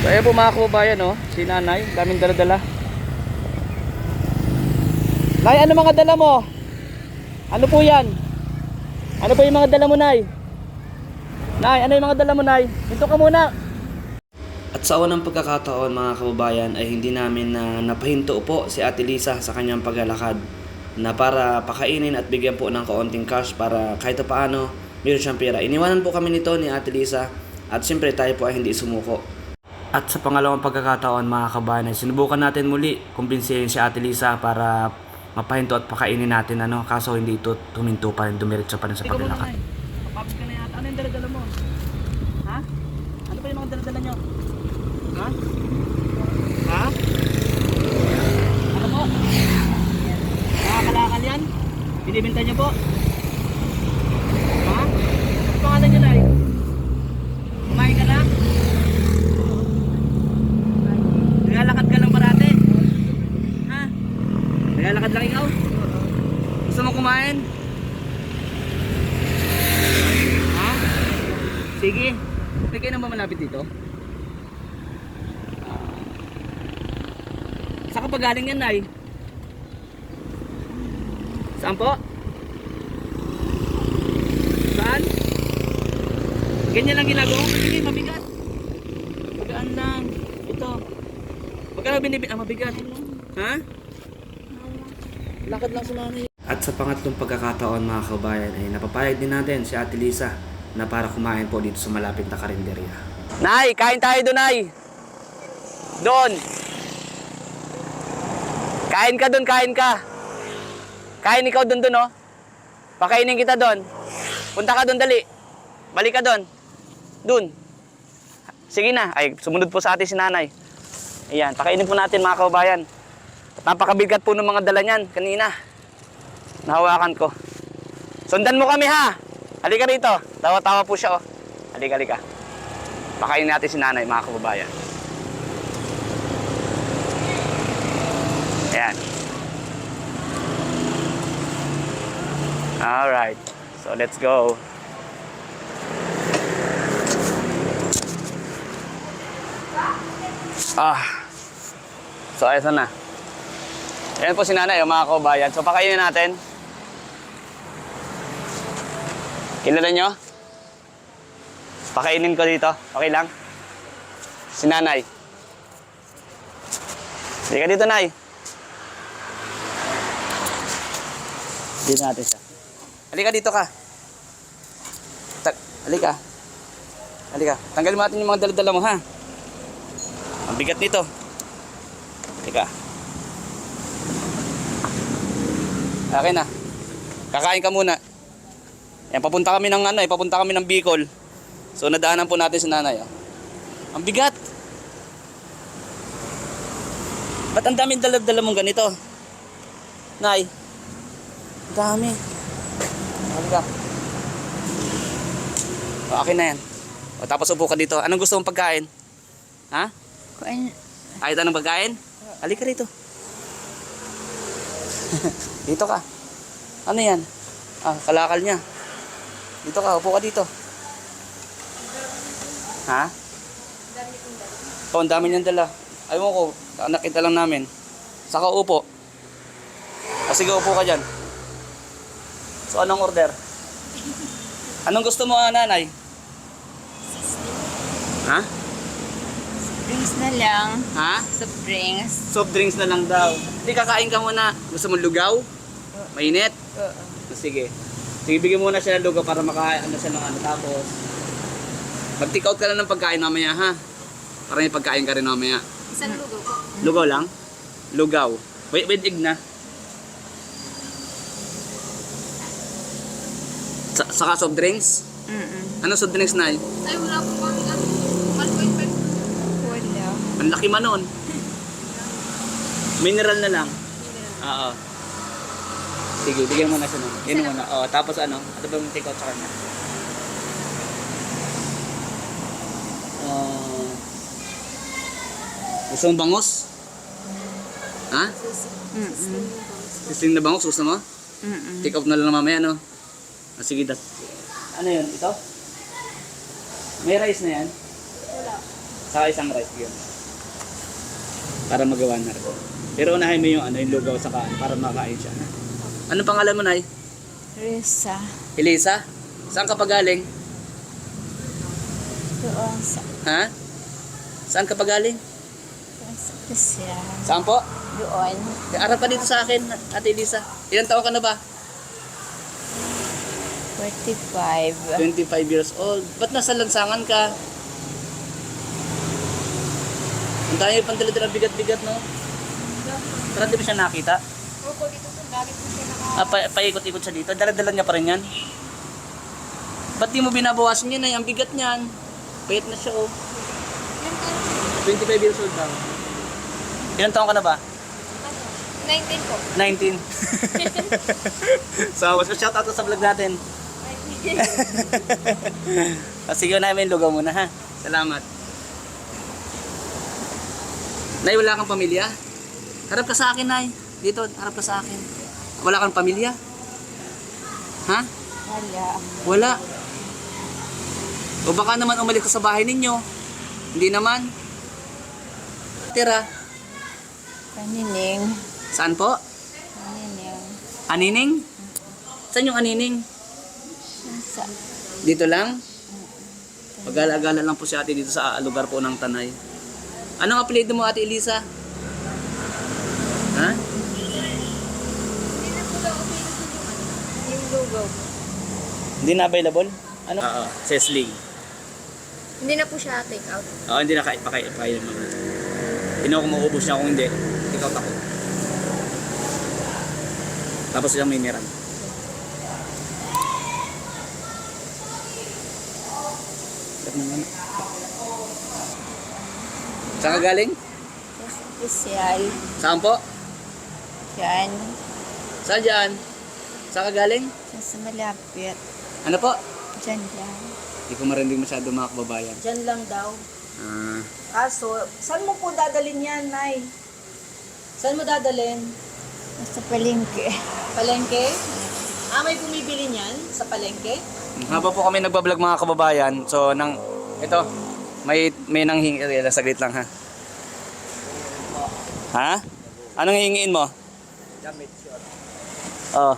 So ayan po mga kababayan oh, si nanay, daming dala-dala. Nay, ano mga dala mo? Ano po yan? Ano po yung mga dala mo, Nay? Nay, ano yung mga dala mo, Nay? Dito ka muna. At sa unang pagkakataon mga kababayan ay hindi namin na napahinto po si Ate Lisa sa kanyang paglalakad na para pakainin at bigyan po ng kaunting cash para kahit pa paano meron siyang pera. Iniwanan po kami nito ni Ate Lisa at siyempre tayo po ay hindi sumuko. At sa pangalawang pagkakataon mga kabayan ay sinubukan natin muli kumbinsihin si Ate Lisa para mapahinto at pakainin natin ano kaso hindi ito tuminto pa rin dumiretso pa rin sa paglalakad. Papapit ka na yata. Ano yung daladala mo? Ha? Ano pa yung mga daladala nyo? Ha? Ha? Ano po? Nakakalakal yan? Binibenta nyo po? Ha? Ano pangalan nyo na Kumain ka na? Naglalakad ka lang parate? Ha? Naglalakad lang ikaw? Gusto mo kumain? Ha? Sige. May kayo na ba malapit dito? Saan ka pa galing yan, Nay? Saan po? Saan? Ganyan lang ginagawa ko. Sige, mabigat. Magaan lang. Ito. Magkano binibig? Ah, mabigat. Ha? Lakad lang sa. At sa pangatlong pagkakataon mga kabayan ay napapayag din natin si Ate Lisa na para kumain po dito sa malapit na karinderya. Nay, kain tayo doon, Nay. Doon. Kain ka doon, kain ka. Kain ikaw doon doon, oh. Pakainin kita doon. Punta ka doon, dali. Balik ka doon. Doon. Sige na. Ay, sumunod po sa atin si nanay. Ayan, pakainin po natin mga kababayan. Napakabigat po ng mga dala niyan kanina. Nahawakan ko. Sundan mo kami ha. Halika rito. Tawa-tawa po siya oh. Halika, halika. Pakainin natin si nanay mga kababayan. Ayan. Alright. So let's go. Ah. So ayos na. Ayan po si nanay, yung mga kababayan. So pakainin natin. Kilala nyo? Pakainin ko dito. Okay lang? Si nanay. Ka dito, nay. Dito natin siya. Halika dito ka. Ta halika. Halika. Tanggalin mo natin yung mga dala-dala mo, ha? Ang bigat nito. Halika. Akin na. Kakain ka muna. Yan, papunta kami ng ano eh, papunta kami ng Bicol. So nadaanan po natin si nanay. Oh. Ang bigat. Ba't ang daming dala-dala mong ganito? Nay. Dami. Halika. O, akin na yan. O, tapos upo ka dito. Anong gusto mong pagkain? Ha? Kuan, Kahit anong pagkain? Halika rito. dito ka. Ano yan? Ah, kalakal niya. Dito ka, upo ka dito. Ha? Oo, ang dami niyang dala. Ayaw ko, nakita lang namin. Saka upo. O sige, upo ka dyan. So, anong order? Anong gusto mo, nanay? Ha? drinks na lang. Ha? Soft drinks. Soft drinks na lang daw. Hindi, kakain ka muna. Gusto mo lugaw? Mainit? Oo. Sige. Sige, bigyan mo muna siya ng lugaw para makain ano siya ng ano. Tapos, mag-take out ka lang ng pagkain mamaya, ha? Para may pagkain ka rin mamaya. Isang lugaw po. Lugaw lang? Lugaw. Wait, wait, egg Sa saka soft drinks? Mm-mm. Ano soft drinks na Ay, wala po kami ano. 1.5 Wala. Ang laki man nun. Mineral na lang. Oo. Sige, bigyan mo na siya nun. Yun muna. Oo, tapos ano? Ano ba yung take out sa kanya? Uh, gusto mong bangus? Ha? Mm-mm. Sisling na bangus gusto mo? Mm-mm. Take out na lang mamaya, no? Ah, sige, das. Ano yun? Ito? May rice na yan? Wala. Saka isang rice yun. Para magawa na rin. Pero unahin mo yung ano, yung lugaw sa kaan para makain siya. Ano pangalan mo, Nay? Risa. Elisa? Saan ka pa galing? Doon sa, Ha? Saan ka pa galing? doon sa Christian. Saan po? Doon. Arap pa dito sa akin, Ate Elisa. Ilan taon ka na ba? 45. 25 years old. Ba't nasa lansangan ka? Ang tayo pang dala bigat-bigat, no? Pero di ba siya nakita? Opo, dito po, lagi po siya naka... Ah, pa paikot-ikot siya dito. Dala-dala niya pa rin yan. Ba't di mo binabawasan yan ay ang bigat niyan? Payat na siya, oh. Ilan taon? 25 years old daw. Ilan taon ka na ba? Ano? 19 po. 19. so, so shout out sa vlog natin. Ah, sige namin lugaw muna ha. Salamat. Nay, wala kang pamilya? Harap ka sa akin, Nay. Dito, harap ka sa akin. Wala kang pamilya? Ha? Wala. Wala. O baka naman umalis ka sa bahay ninyo. Hindi naman. Tira. Panining. Saan po? Panining. Anining? Saan yung anining? Sa, Dito lang? Pag-alagala lang po si ate dito sa lugar po ng Tanay. Anong apelido mo ate Elisa? Ha? Yung lugaw po. Hindi na available? Ano? Oo, Cecily. Hindi na po siya take out. Oo, hindi na kahit pakain pakain mo. Hindi ako maubos niya kung hindi. Ikaw tako. Tapos yung Sarap naman. Saan ka galing? sa Christian. Saan po? Yan. Saan dyan? Saan ka galing? Sa sa malapit. Ano po? Diyan lang. Hindi ko marinig masyado mga kababayan. Diyan lang daw. Ah, Kaso, saan mo po dadalhin yan, Nay? Saan mo dadalhin? Sa palengke. Palengke? Ah, may bumibili niyan sa palengke? Habang po kami nagbablog mga kababayan, so nang ito, may may nang hingi, eh, saglit lang ha. Ha? Anong hihingiin mo? Damit short. Oo.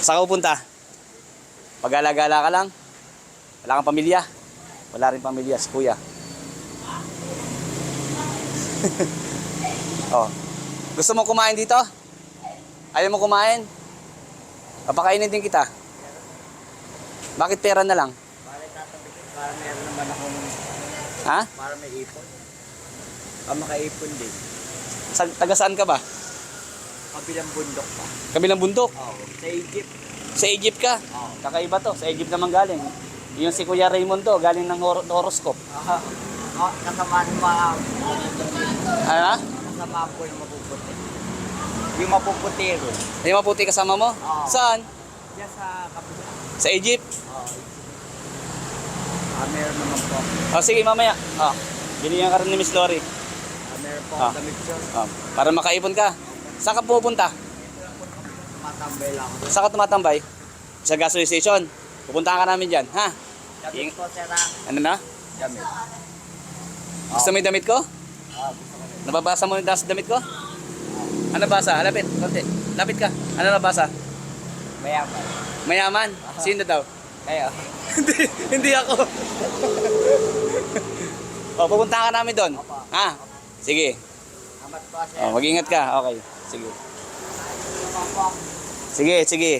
Saan ka pupunta? Pag-alagala ka lang? Wala kang pamilya? Wala rin pamilya, si kuya. oh. Gusto mo kumain dito? Ayaw mo kumain? Papakainin din kita. Bakit pera na lang? Para tatabi para meron naman akong, Ha? para may ipon. Para makaipon din. Sa, taga saan ka ba? Kabilang bundok pa. Kabilang bundok. Oo. Sa Egypt. Sa Egypt ka. Oo. Kakaiba to. Sa Egypt naman galing. Yung si Kuya Raymond to, galing ng hor- horoscope. Aha. Oh, kasama ng mga, Ano? kasama po yung mapuputi. Yung mapuputi ron. Yung maputi kasama mo? Oo. Saan? Diyan sa kabila. Sa Egypt? Oo. Ah, meron naman po. O sige, mamaya. O, binigyan ka rin ni Miss Lori. Ah, meron po Ah. akong damit short. O, para makaipon ka. Saan ka pupunta? Matambay lang ako. Saan ka tumatambay? Sa gasoline station. Pupuntahan ka namin dyan, ha? Damit po, sir ah. Ano na? Damit. Gusto mo yung damit ko? Ah, gusto ko rin. Nababasa mo yung das damit ko? Ano basa? Lapit, konti. Lapit ka. Ano nabasa? Mayaman. Mayaman. Sino daw? Kayo. hindi, hindi ako. o, pupunta ka namin doon. Ha? Sige. Amat po, sir. O, mag-ingat ka. Okay. Sige. Sige, sige.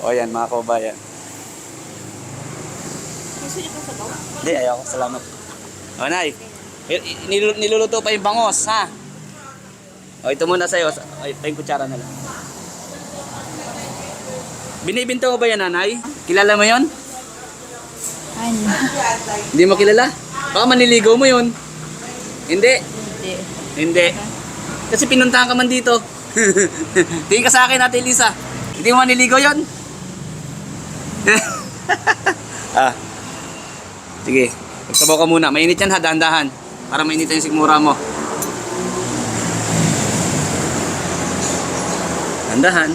O, yan, mga kababayan. Gusto niyo po sa bawah? Hindi, ayoko. Salamat. O, Nay. Niluluto pa yung bangos, ha? O, ito muna sa'yo. O, ito yung kutsara na lang. Binibinta mo ba yan, nanay? Kilala mo yon? Ano? Hindi mo kilala? Baka maniligaw mo yun. Hindi. Hindi. Hindi. Kasi pinuntahan ka man dito. Tingin ka sa akin, Ate Elisa. Hindi mo maniligaw yon? ah. Sige. Magsabaw ka muna. Mainit yan ha, dahan-dahan. Para mainit yung sikmura mo. Dahan-dahan.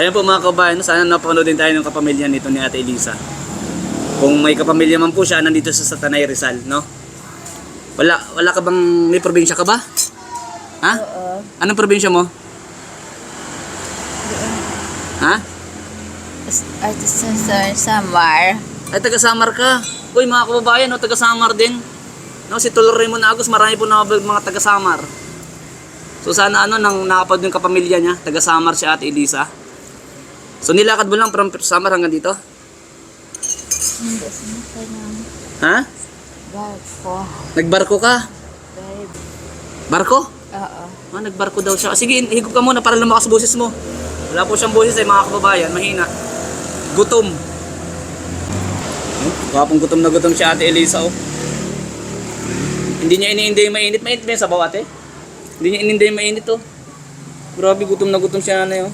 Ayan po mga kabayan, sana napanood din tayo ng kapamilya nito ni Ate Elisa. Kung may kapamilya man po siya, nandito sa Satanay Rizal, no? Wala, wala ka bang, may probinsya ka ba? Ha? Oo. Anong probinsya mo? Ha? At sa, sa Samar. Ay, taga Samar ka. Uy, mga kababayan, no, taga Samar din. No, si Tol Raymond Agos, marami po na mga taga Samar. So sana ano, nang nakapad yung kapamilya niya, taga Samar si Ate Elisa. So nilakad mo lang from Samar hanggang dito? Ha? barko. Nagbarko ka? Barko? Oo. Ah, nagbarko daw siya. Sige, higop ka muna para lumakas boses mo. Wala po siyang boses ay mga kababayan, mahina. Gutom. Hmm? Kapong gutom na gutom si Ate Elisa oh. Hindi niya iniinda yung mainit. Mainit ba yung sabaw ate? Hindi niya ininda yung mainit oh. Grabe, gutom na gutom siya na yun.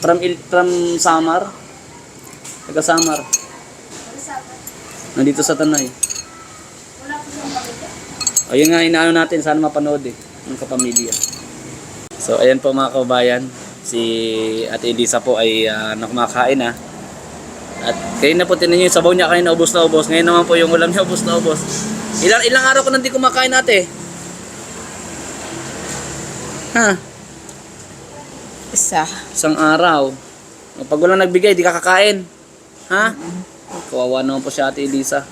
From, Il- from Samar. Taga Samar. Nandito sa Tanay. Ayun nga, inaano natin, sana mapanood eh, ng kapamilya. So, ayan po mga kababayan, si Ate Elisa po ay uh, nakumakain na. At kayo na po tinan yung sabaw niya kayo na ubos na ubos. Ngayon naman po yung ulam niya ubos na ubos. Ilang, ilang araw ko nang di kumakain ate? Ha? Isa. Isang araw. Pag walang nagbigay, di ka kakain. Ha? Kawawa naman po si Ate Elisa.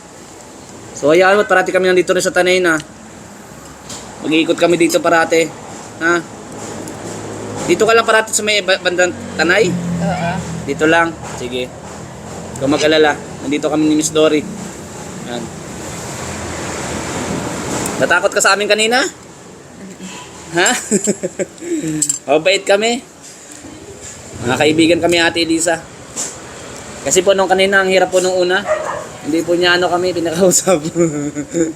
So hayaan mo, parati kami nandito rin sa Tanay na. Mag-iikot kami dito parati. Ha? Dito ka lang parati sa may ba- bandang Tanay? Oo. Dito lang. Sige. Kung mag-alala, nandito kami ni Miss Dory. Yan. Natakot ka sa amin kanina? Ha? Mabait kami. Mga kaibigan kami Ate Elisa. Kasi po nung kanina, ang hirap po nung una. Hindi po niya ano kami, pinakausap.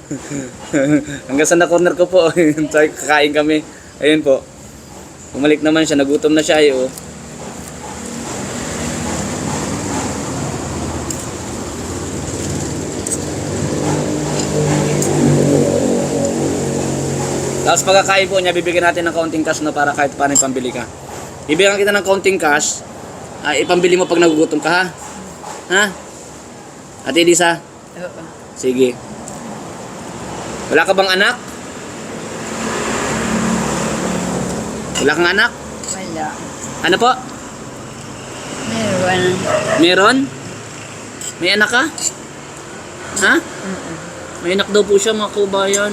Hanggang sa na-corner ko po, kakain kami. Ayun po. Bumalik naman siya, nagutom na siya. eh, oh. Tapos pagkakain po niya, bibigyan natin ng kaunting cash na para kahit paano pambili ka. Bibigyan kita ng kaunting cash, ay ipambili mo pag nagugutom ka ha? Ha? Ate Elisa? Oo. Sige. Wala ka bang anak? Wala kang anak? Wala. Ano po? Meron. Meron? May anak ka? Ha? May anak daw po siya mga kaubayan.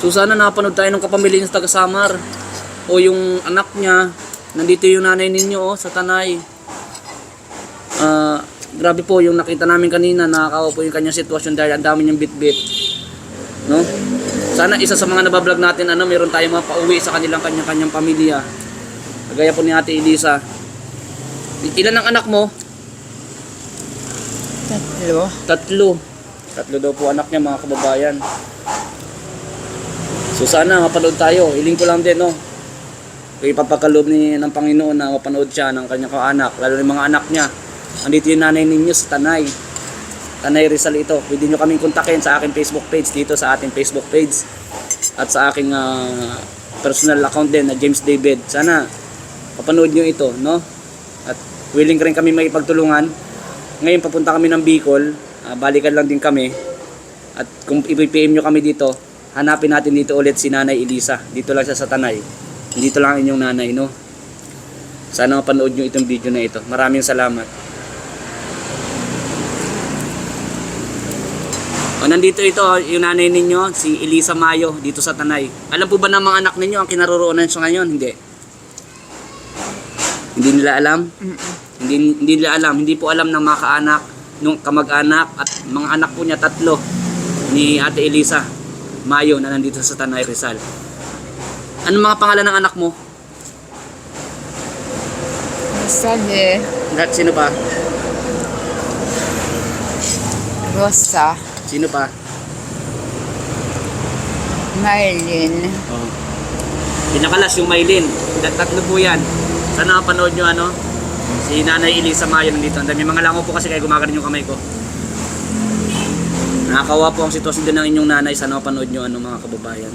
So sana napanood tayo ng kapamilya niya sa taga Samar. O yung anak niya, nandito yung nanay ninyo oh, sa Tanay. Ah, grabe po yung nakita namin kanina, nakakawa po yung kanyang sitwasyon dahil ang dami niyang bit-bit. No? Sana isa sa mga nabablog natin, ano, meron tayong mga pauwi sa kanilang kanyang-kanyang pamilya. Kagaya po ni Ate Elisa. Ilan ang anak mo? Tatlo. Tatlo. Tatlo daw po anak niya mga kababayan. So sana mapanood tayo. Hiling ko lang din no. Kaya ipapakalob ni ng Panginoon na mapanood siya ng kanyang anak, lalo ng mga anak niya. Andito yung nanay ninyo sa Tanay. Tanay Rizal ito. Pwede nyo kaming kontakin sa aking Facebook page dito sa ating Facebook page at sa aking ah, personal account din na James David. Sana mapanood nyo ito, no? At willing rin kami makipagtulungan. Ngayon papunta kami ng Bicol, ah, balikan lang din kami. At kung i-PM nyo kami dito, hanapin natin dito ulit si Nanay Elisa. Dito lang siya sa Tanay. Dito lang ang inyong nanay, no? Sana mapanood nyo itong video na ito. Maraming salamat. O, nandito ito, yung nanay ninyo, si Elisa Mayo, dito sa Tanay. Alam po ba ng mga anak ninyo ang kinaroroonan siya ngayon? Hindi. Hindi nila alam? Hindi, hindi nila alam. Hindi po alam ng mga kaanak, nung kamag-anak at mga anak po niya tatlo ni Ate Elisa Mayo na nandito sa Tanay Rizal. Ano mga pangalan ng anak mo? Sabi, At sino pa? Rosa, Sino pa? Marlene, Oh. Pinakalas yung Maylin. Tat- Tatlo po yan. Sana mapanood nyo ano. Si Nanay Elisa Mayo nandito. Ang dami mga lango po kasi kaya gumagano yung kamay ko. Nakakawa po ang sitwasyon din ng inyong nanay. Sana mapanood nyo ano mga kababayan.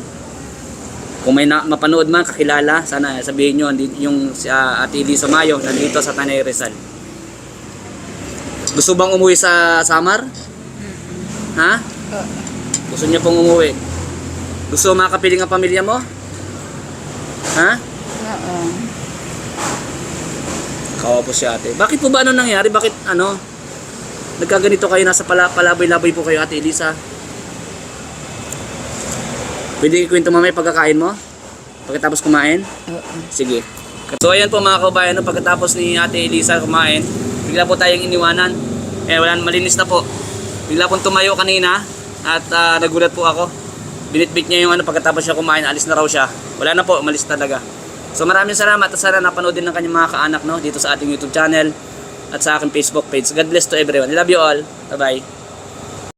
Kung may na, mapanood man, kakilala, sana sabihin nyo yung si ah, Ate Elisa Mayo nandito sa Tanay Rizal. Gusto bang umuwi sa Samar? Ha? Gusto niya pong umuwi? Gusto makapiling ang pamilya mo? Ha? Oo. Kawa po si ate. Bakit po ba ano nangyari? Bakit ano? Nagkaganito kayo nasa pala, palabay-labay po kayo ate Elisa? Pwede ikwento mamaya pagkakain mo? Pagkatapos kumain? Oo. Sige. So ayan po mga kabayan, no, pagkatapos ni ate Elisa kumain, bigla po tayong iniwanan. Eh wala malinis na po. Bigla pong tumayo kanina at ah, nagulat po ako. Binitbit niya yung ano pagkatapos siya kumain, alis na raw siya. Wala na po, umalis talaga. So maraming salamat at sana napanood din ng kanyang mga kaanak no dito sa ating YouTube channel at sa aking Facebook page. God bless to everyone. I love you all. Bye-bye.